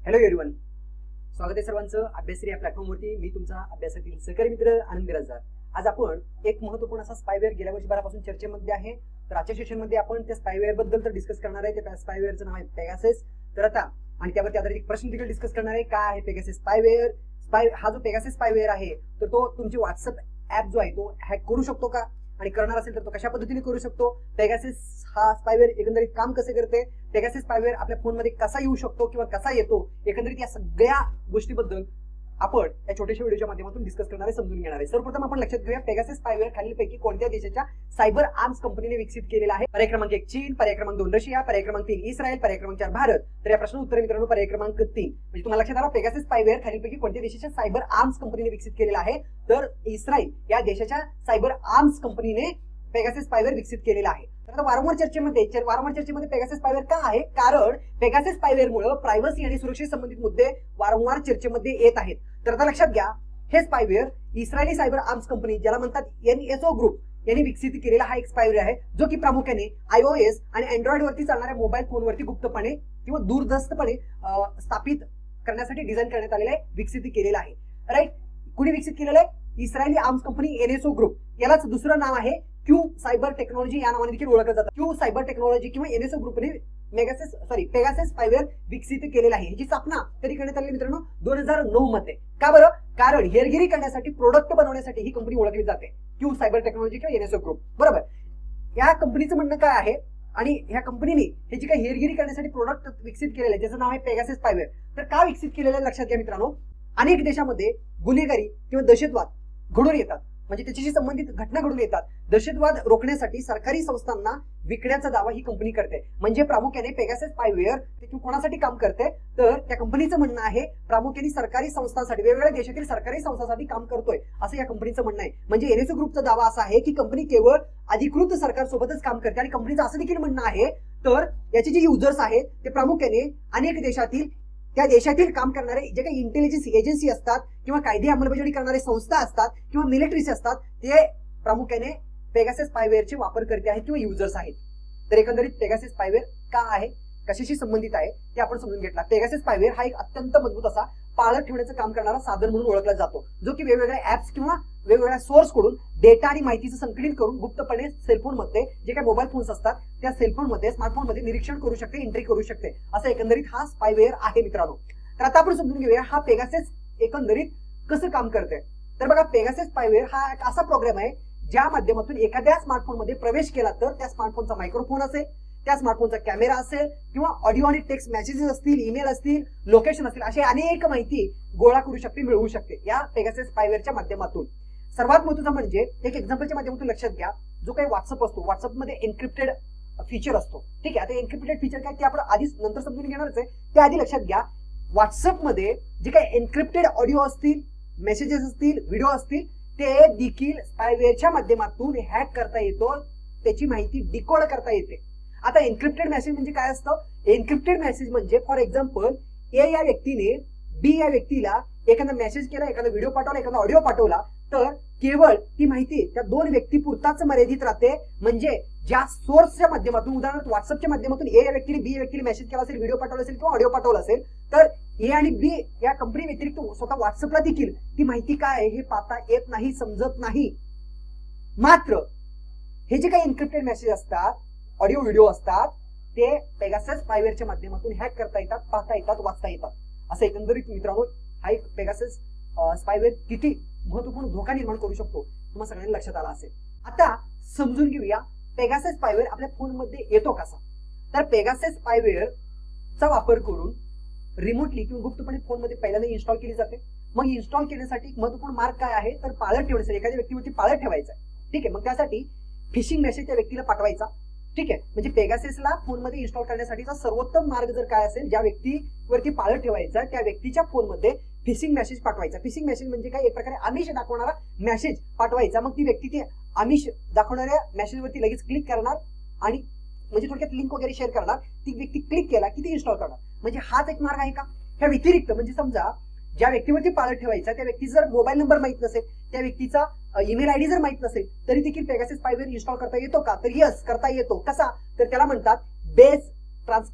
Hello everyone स्वागत आहे सर्वांचं अभ्यासरी या प्लॅटफॉर्मवरती मी तुमचा अभ्यासातील सहकारी मित्र आनंद बिराजदार. आज आपण एक महत्त्वपूर्ण असा स्पायवेअर गेल्या वर्षभरापासून चर्चेमध्ये आहे. तर आजच्या सेशनमध्ये आपण त्या स्पायवेअरबद्दल तर डिस्कस करणार आहे. त्या स्पायवेअरचं नाव आहे पेगासेस तर आता आणि त्यावरती आधारित एक प्रश्न देखील डिस्कस करणार आहे. काय आहे पेगासेस स्पायवेअर स्पाय हा जो पेगासेस स्पायवेअर आहे तर तो तुमची व्हॉट्सअप ऍप जो आहे तो हॅक करू शकतो का? आणि करणार असेल तर तो कशा पद्धतीने करू शकतो? पेगासिस हा स्पायवेअर एकंदरीत काम कसे करते? पेगासेस स्पायवेअर आपल्या फोनमध्ये कसा येऊ शकतो किंवा कसा येतो? एकंदरीत या सगळ्या गोष्टीबद्दल आपण या छोट्याशा व्हिडिओच्या माध्यमातून डिस्कस करणार आहे समजून घेणार आहे. सर्वप्रथम आपण लक्षात घेऊया पेगासेस स्पायवेअर खालीलपैकी कोणत्या देशाच्या सायबर आर्म्स कंपनीने विकसित केलेला आहे? पर्याय क्रमांक एक चीन पर्याय क्रमांक दोन रशिया पर्याय क्रमांक तीन इस्रायल पर्याय क्रमांक चार भारत. तर या प्रश्न उत्तर मित्रांनो पर्याय क्रमांक तीन. म्हणजे तुम्हाला लक्षात आला पेगासेस स्पायवेअर खालीलपैकी कोणत्या देशाच्या सायबर आर्म्स कंपनीने विकसित केलेला आहे? तर इस्रायल या देशाच्या सायबर आर्म्स कंपनीने पेगासेस स्पायवेअर विकसित केलेला आहे. तर आता वारंवार चर्चेमध्ये वारंवार चर्चेमध्ये पेगासेस स्पायवेअर का आहे? कारण पेगासेस स्पायवेअरमुळे प्रायव्हसी आणि सुरक्षे संबंधित मुद्दे वारंवार चर्चेमध्ये येत आहेत. तर आता लक्षात घ्या हे spyware Israeli cyber arms company ज्याला म्हणतात एनएसओ ग्रुप यांनी विकसित केलेला हा एक स्पायवेअर आहे जो की प्रामुख्याने आयओएस आणि अँड्रॉइड वरती चालणाऱ्या मोबाईल फोनवरती गुप्तपणे किंवा दूरदस्तपणे स्थापित करण्यासाठी डिझाईन करण्यात आलेला आहे विकसित केलेला आहे. राईट कुणी विकसित केलेलं आहे? Israeli arms company NSO group यालाच दुसरं नाव आहे क्यू सायबर टेक्नॉलॉजी या नावाने देखील ओळखलं जातं. क्यू सायबर टेक्नॉलॉजी किंवा एनएसओ ग्रुपने मेगासेस सॉरी पेगासेस फायवेअर विकसित केलेला आहे. ह्याची स्थापना कधी करण्यात आली मित्रांनो दोन हजार नऊ मध्ये. का बरं? कारण हेरगिरी करण्यासाठी प्रोडक्ट बनवण्यासाठी ही कंपनी ओळखली जाते. क्यू सायबर टेक्नॉलॉजी किंवा एनएसओ ग्रुप बरोबर? या कंपनीचं म्हणणं काय आहे? आणि ह्या कंपनीने हे जी काही हेरगिरी करण्यासाठी प्रोडक्ट विकसित केलेलं आहे ज्याचं नाव आहे पेगासेस स्पायवेअर तर का विकसित केलेलं आहे? लक्षात घ्या मित्रांनो. अनेक देशामध्ये गुन्हेगारी किंवा दहशतवाद घडून येतात. म्हणजे त्याच्याशी संबंधित घटना घडून येतात दहशतवाद रोखण्यासाठी सरकारी संस्थांना विकण्याचा दावा ही कंपनी करते. म्हणजे प्रामुख्याने पेगासेस पायवेअर ते कोणासाठी काम करते? तर त्या कंपनीचं म्हणणं आहे प्रामुख्याने सरकारी संस्थांसाठी वेगवेगळ्या देशातील सरकारी संस्थांसाठी काम करतोय असं या कंपनीचं म्हणणं आहे. म्हणजे एनएसओ ग्रुपचा दावा असा आहे की कंपनी केवळ अधिकृत सरकारसोबतच काम करते आणि कंपनीचं असं देखील म्हणणं आहे. तर याचे जे युजर्स आहेत ते प्रामुख्याने अनेक देशातील त्या देशातील काम करणारे जे काही इंटेलिजन्स एजन्सी असतात किंवा कायदे अंमलबजावणी करणारे संस्था असतात किंवा मिलिटरीचे असतात ते प्रामुख्याने पेगासेस स्पायवेअरचे वापर करते आहेत किंवा युजर्स आहेत. तर एकंदरीत पेगासेस स्पायवेअर का आहे? कशाशी संबंधित आहे? ते आपण समजून घेतला. पेगासेस स्पायवेअर हा एक अत्यंत मजबूत असा पाळत ठेवण्याचं काम करणारा साधन म्हणून ओळखला जातो. जो की वेगवेगळ्या ऍप्स किंवा वेगवेगळ्या सोर्सकडून डेटा आणि माहितीचं संकलित करून गुप्तपणे सेलफोनमध्ये जे काही मोबाईल फोन्स असतात त्या सेलफोनमध्ये स्मार्टफोनमध्ये निरीक्षण करू शकते एंट्री करू शकते. असं एकंदरीत हा स्पायवेअर आहे मित्रांनो. तर आता आपण समजून घेऊया हा पेगासेस एकंदरीत कसं काम करते तर बघा पेगासेस स्पायवेअर हा एक असा प्रोग्राम आहे ज्या माध्यमातून एखाद्या स्मार्टफोनमध्ये प्रवेश केला तर त्या स्मार्टफोनचा मायक्रोफोन असेल त्या स्मार्टफोनचा कॅमेरा असेल किंवा ऑडिओ आणि टेक्स्ट मेसेजेस असतील ईमेल असतील लोकेशन असतील अशी अनेक माहिती गोळा करू शकते मिळवू शकते या पेगासेस स्पायवेअरच्या माध्यमातून. सर्वात महत्वाचं म्हणजे एक एक्झाम्पलच्या माध्यमातून लक्षात घ्या जो काही व्हॉट्सअप असतो व्हॉट्सअपमध्ये एन्क्रिप्टेड फीचर असतो. ठीक आहे आता एन्क्रिप्टेड फीचर काय ते आपण आधीच नंतर समजून घेणारच आहे. त्या आधी लक्षात घ्या व्हॉट्सअपमध्ये जे काही एन्क्रिप्टेड ऑडिओ असतील मेसेजेस असतील व्हिडिओ असतील ते देखील स्पायवेअरच्या माध्यमातून हॅक करता येतो. त्याची माहिती डिकोड करता येते. आता एन्क्रिप्टेड मेसेज म्हणजे काय असतं? एन्क्रिप्टेड मेसेज म्हणजे फॉर एक्झाम्पल ए या व्यक्तीने बी या व्यक्तीला एखादा मेसेज केला एखादा व्हिडिओ पाठवला एखादा ऑडिओ पाठवला तर केवळ ती माहिती त्या दोन व्यक्ती पुरताच मर्यादित राहते. म्हणजे ज्या सोर्सच्या माध्यमातून उदाहरणार्थ व्हॉट्सअपच्या माध्यमातून ए या व्यक्तीने बी या व्यक्तीने मेसेज केला असेल व्हिडिओ पाठवला असेल किंवा ऑडिओ पाठवला असेल तर ए आणि बी या कंपनी व्यतिरिक्त स्वतः व्हॉट्सअपला देखील ती माहिती काय आहे हे पाहता येत नाही समजत नाही. मात्र हे जे काही इन्क्रिप्टेड मेसेज असतात ऑडिओ व्हिडिओ असतात ते पेगासेस स्पायवेअरच्या माध्यमातून हॅक करता येतात पाहता येतात वाचता येतात. असं एकंदरीत मित्रांनो हा एक पेगासेस स्पायवेअर किती महत्त्वपूर्ण धोका निर्माण करू शकतो तुम्हाला सगळ्यांना लक्षात आला असेल. आता समजून घेऊया पेगासेस स्पायवेअर आपल्या फोनमध्ये येतो कसा? तर पेगासेस स्पायवेअर चा वापर करून रिमोटली किंवा गुप्तपणे फोनमध्ये पहिल्यांदा इन्स्टॉल केली जाते. मग इन्स्टॉल करण्यासाठी एक महत्त्वपूर्ण मार्ग काय आहे? तर पाळत ठेवण्यासाठी एखाद्या व्यक्तीवरती पाळत ठेवायचा आहे. ठीक आहे मग त्यासाठी फिशिंग मेसेज त्या व्यक्तीला पाठवायचा. ठीक आहे. म्हणजे पेगासेसला फोनमध्ये इन्स्टॉल करण्यासाठीचा सर्वोत्तम मार्ग जर काय असेल ज्या व्यक्तीवरती पाळत ठेवायचा त्या व्यक्तीच्या फोनमध्ये फिशिंग मेसेज पाठवायचा. फिशिंग मेसेज म्हणजे काय? एक प्रकारे आमिष दाखवणारा मेसेज पाठवायचा. मग ती व्यक्ती ते आमिष दाखवणाऱ्या मेसेजवरती लगेच क्लिक करणार आणि म्हणजे थोडक्यात लिंक वगैरे शेअर करणार. ती व्यक्ती क्लिक केला की ती इन्स्टॉल करणार. म्हणजे हाच एक मार्ग आहे का? ह्या व्यतिरिक्त म्हणजे समजा ज्या व्यक्तीवरती पाळत ठेवायचा त्या व्यक्तीचा जर मोबाईल नंबर माहीत नसेल त्या व्यक्तीचा ईमेल आयडी जर माहीत नसेल तरी देखील पेगासिस स्पायवेअर इन्स्टॉल करता येतो का? तर यस करता येतो. कसा? तर त्याला म्हणतात बेस ट्रान्स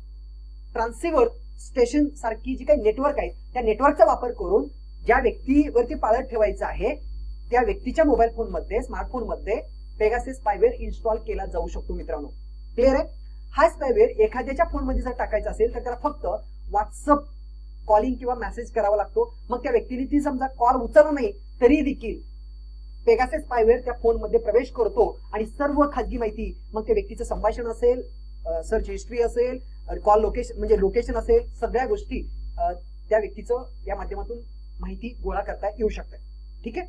ट्रान्सिव्हर स्टेशन सारखी जी काही नेटवर्क आहेत त्या नेटवर्कचा वापर करून ज्या व्यक्तीवरती पाळत ठेवायचं आहे त्या व्यक्तीच्या मोबाईल फोनमध्ये स्मार्टफोनमध्ये पेगासिस स्पायवेअर इन्स्टॉल केला जाऊ शकतो मित्रांनो. क्लिअर आहे? हा स्पायवेअर एखाद्याच्या फोनमध्ये जर टाकायचा असेल तर त्याला फक्त व्हॉट्सअप कॉलिंग किंवा मेसेज करावा लागतो. मग त्या व्यक्तीने ती समजा कॉल उचलला नाही तरी देखील पेगासेस स्पायवेअर त्या फोनमध्ये प्रवेश करतो आणि सर्व खाजगी माहिती मग त्या व्यक्तीचं संभाषण असेल सर्च हिस्ट्री असेल कॉल लोकेशन म्हणजे लोकेशन असेल सगळ्या गोष्टी त्या व्यक्तीचं या माध्यमातून माहिती गोळा करता येऊ शकते. ठीक आहे?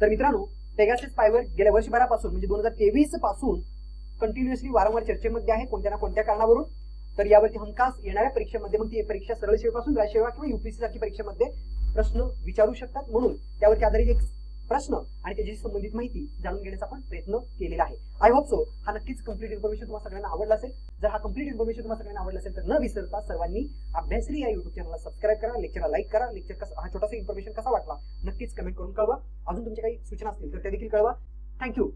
तर मित्रांनो पेगासेस स्पायवेअर गेल्या वर्षभरापासून म्हणजे दोन हजार तेवीसपासून कंटिन्युअसली वारंवार चर्चेमध्ये आहे कोणत्या ना कोणत्या कारणावरून. तर यावरती हमखास येणाऱ्या परीक्षेमध्ये मग ती परीक्षा सरळ सेवेपासून राज्य सेवा किंवा युपीएससी सारखी परीक्षेमध्ये प्रश्न विचारू शकतात. म्हणून त्यावरती आधारित एक प्रश्न आणि त्याच्याशी संबंधित माहिती जाणून घेण्याचा आपण प्रयत्न केलेला आहे. आय होप सो हा नक्कीच कंप्लीट इन्फॉर्मेशन तुम्हाला सगळ्यांना आवडला असेल. जर हा कंप्लीट इन्फॉर्मेशन तुम्हाला सगळ्यांना आवडला असेल तर न विसरता सर्वांनी अभ्यासरी या युट्यूब चॅनलला सबस्क्राईब करा लेक्चरला लाईक करा. लेक्चर कसा हा छोटासा इन्फॉर्मेशन कसा वाटला नक्कीच कमेंट करून कळवा. अजून तुमच्या काही सूचना असतील तर त्या देखील कळवा. थँक्यू